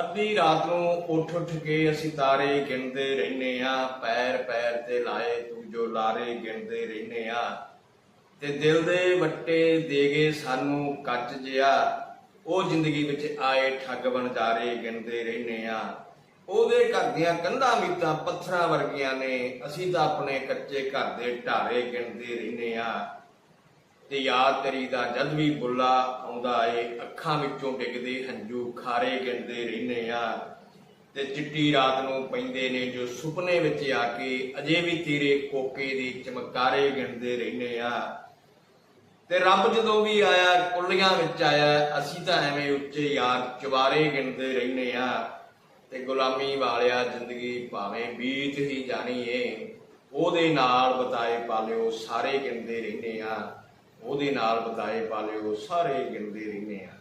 ਅੱਧੀ ਰਾਤ ਨੂੰ ਉੱਠ ਉੱਠ ਕੇ ਅਸੀਂ ਤਾਰੇ ਗਿਣਦੇ ਰਹਿੰਦੇ ਆ ਪੈਰ ਪੈਰ ਤੇ ਲਾਏ ਤੂੰ ਜੋ ਲਾਰੇ ਗਿਣਦੇ ਰਹਿੰਦੇ ਆ ਤੇ ਦਿਲ ਦੇ ਵੱਟੇ ਦੇਗੇ ਸਾਨੂੰ ਕੱਚ ਜਿਆ ਉਹ ਜ਼ਿੰਦਗੀ ਵਿੱਚ ਆਏ ਠੱਗ ਬਣਜਾਰੇ ਗਿਣਦੇ ਰਹਿੰਦੇ ਆ ਉਹਦੇ ਘਰ ਦੀਆਂ ਕੰਧਾਂ ਮੀਤਾਂ ਪੱਥਰਾਂ ਵਰਗੀਆਂ ਨੇ, ਅਸੀਂ ਤਾਂ ਆਪਣੇ ਕੱਚੇ ਘਰ ਦੇ ਢਾਰੇ ਗਿਣਦੇ ਰਹਿੰਦੇ ਆ ਤੇ ਯਾਦ ਤੇਰੀ ਦਾ ਜਦ ਵੀ ਬੁੱਲਾ ਆਉਂਦਾ ਏ, ਅੱਖਾਂ ਵਿੱਚੋਂ ਡਿੱਗਦੇ ਹੰਝੂ ਖਾਰੇ ਗਿਣਦੇ ਰਹਿੰਦੇ ਆ। ਤੇ ਚਿੱਟੀ ਰਾਤ ਨੂੰ ਪੈਂਦੇ ਨੇ ਜੋ ਸੁਪਨੇ ਵਿੱਚ ਆ ਕੇ ਅਜੇ ਵੀ ਤੇਰੇ ਕੋਕੇ ਦੀ ਚਮਕਾਰੇ ਗਿਣਦੇ ਰਹਿੰਦੇ ਆ। ਤੇ ਰੱਬ ਜਦੋਂ ਵੀ ਆਇਆ ਕੁੱਲੀਆਂ ਵਿੱਚ ਆਇਆ, ਅਸੀਂ ਤਾਂ ਐਵੇਂ ਉੱਚੇ ਯਾਰ ਚਵਾਰੇ ਗਿਣਦੇ ਰਹਿੰਦੇ ਆ। ਤੇ ਗੁਲਾਮੀ ਵਾਲਿਆ ਜ਼ਿੰਦਗੀ ਭਾਵੇਂ ਬੀਤ ਹੀ ਜਾਣੀ ਏ, ਉਹਦੇ ਨਾਲ ਬਤਾਏ ਪਾਲਿਓ ਸਾਰੇ ਗਿਣਦੇ ਰਹਿੰਦੇ ਆ। ਉਹਦੇ ਨਾਲ ਬਤਾਏ ਪਾਲਿਓ ਸਾਰੇ ਗਿਣਦੇ ਰਹਿੰਦੇ ਆ।